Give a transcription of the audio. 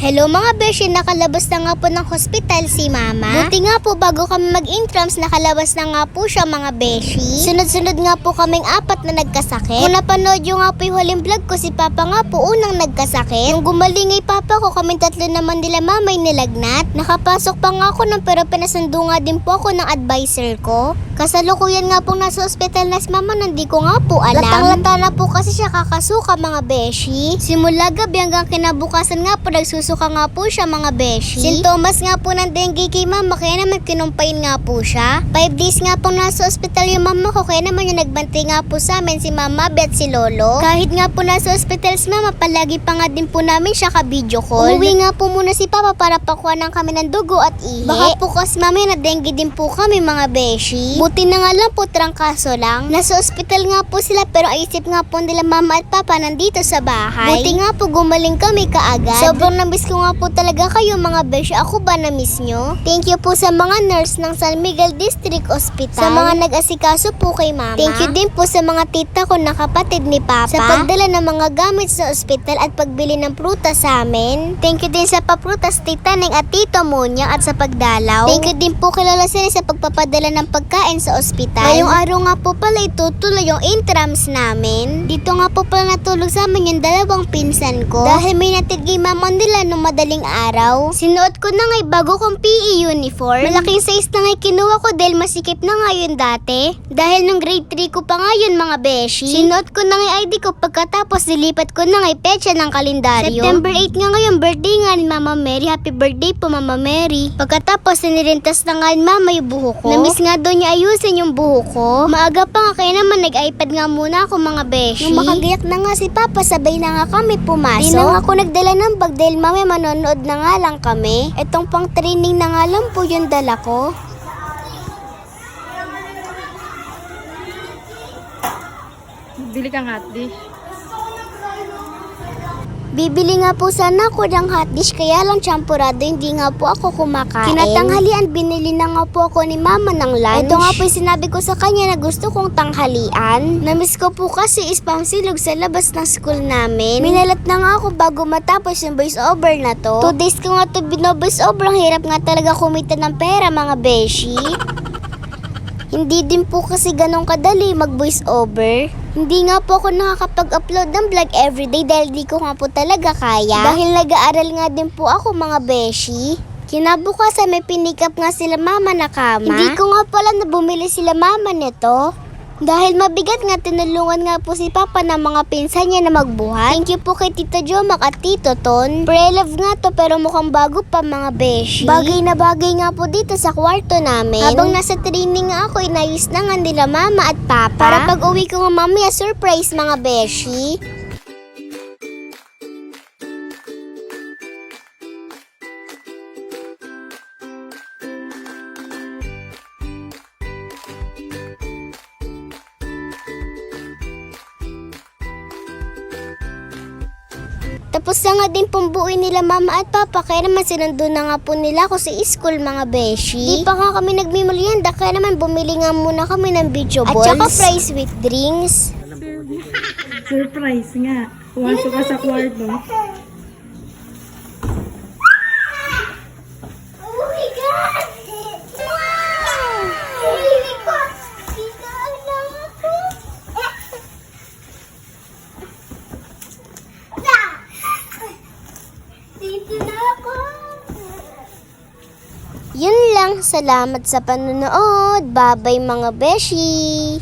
Hello mga beshi, nakalabas na nga po ng hospital si mama. Buti nga po bago kami mag-intrams, nakalabas na nga po siya mga beshi. Sunod-sunod nga po kaming apat na nagkasakit. Kung napanood yung nga po yung huling vlog ko, si papa nga po unang nagkasakit. Nung gumaling ay papa ko, kami tatlo naman nila mamay nilagnat. Nakapasok pa nga ako ng pero pinasundo nga din po ako ng advisor ko. Kasalukuyan nga pong nasa ospital na si mama, nang di ko nga po alam. Latang-lata na po kasi siya kakasuka mga beshi. Simula gabi hanggang kinabukasan nga po nagsusuka nga po siya mga beshi. Sintomas nga po ng dengue kay mama kaya naman kinumpain nga po siya. Five days nga pong nasa ospital yung mama ko kaya naman yung nagbantay nga po sa amin si mama Bet si lolo. Kahit nga po nasa ospital si mama palagi pa nga din po namin siya ka video call. Umuwi nga po muna si papa para pakuha ng kami ng dugo at ihi. Baka po kasi mami na dengue din po kami mga beshi. Buti na nga lang po trangkaso lang. Nasa ospital nga po sila pero isip nga po nila mama at papa nandito sa bahay. Buti nga po gumaling kami kaagad. Sobrang namiss ko nga po talaga kayo mga beshi. Ako ba namiss nyo? Thank you po sa mga nurse ng San Miguel District Hospital. Sa mga nag-asikaso po kay mama. Thank you din po sa mga tita ko na kapatid ni papa. Sa pagdala ng mga gamit sa ospital at pagbili ng prutas sa amin. Thank you din sa paprutas tita Neng at tito Munya at sa pagdalaw. Thank you din po kay Lola Sene sa pagpapadala ng pagkain sa ospital. Ngayong araw nga po pala itutuloy yung intrams namin. Dito nga po pala natulog sa amin yung dalawang pinsan ko. Dahil may natid kay mama nila nung madaling araw. Sinuot ko na ngay bago kong PE uniform. Malaking size na ngay kinuha ko dahil masikip na nga yun dati. Dahil nung grade 3 ko pa nga yun mga beshi. Sinuot ko na ngay ID ko pagkatapos dilipat ko na ngay petsa ng kalendaryo. September 8 nga ngayon birthday nga ni Mama Mary. Happy birthday po Mama Mary. Pagkatapos sinirintas na nga ni Mama yung buho ko. Namiss nga doon niya ayusin yung buho ko. Maaga pa nga kaya naman nag-iPad nga muna ako mga beshi. Nung makagayak na nga si Papa sabay na nga kami pumasok. Di na nga ako nagdala ng bag dahil mami manonood na nga lang kami. Etong pang training na nga lang po yung dala ko. Bili kang hot dish. Bibili nga po sana ako ng hotdish kaya lang champurado hindi nga po ako kumakain. Kinatanghalian binili na nga po ako ni mama ng lunch. Ito nga po yung sinabi ko sa kanya na gusto kong tanghalian. Namiss ko po kasi spam silog sa labas ng school namin. Minalat na nga ako bago matapos yung voice over na to. Two days ko nga to binovoice over. Ang hirap nga talaga kumita ng pera mga beshi. Hindi din po kasi ganong kadali mag-voice over. Hindi nga po ako nakakapag-upload ng vlog everyday dahil di ko nga po talaga kaya. Dahil nag-aaral nga din po ako mga beshi. Kinabukasan may pinikap nga sila mama na kama. Hindi ko nga pala na bumili sila mama nito. Dahil mabigat nga, tinulungan nga po si Papa ng mga pinsan niya na magbuhat. Thank you po kay Tita Jomak at Tito Ton. Pre-love nga to pero mukhang bago pa mga beshi. Bagay na bagay nga po dito sa kwarto namin. Habang nasa training nga ako, inayos na nga nila Mama at Papa. Para pag uwi ko nga mamaya, surprise mga beshi. Tapos na nga din pong buuin nila mama at papa kaya naman sinundo na nga po nila ako sa school mga beshi. Di pa nga kami nagmimerienda kaya naman bumili nga muna kami ng video balls. At saka fries with drinks. Surprise nga. Pumasok ka sa kwarto. Yun lang. Salamat sa panonood. Bye-bye mga beshi.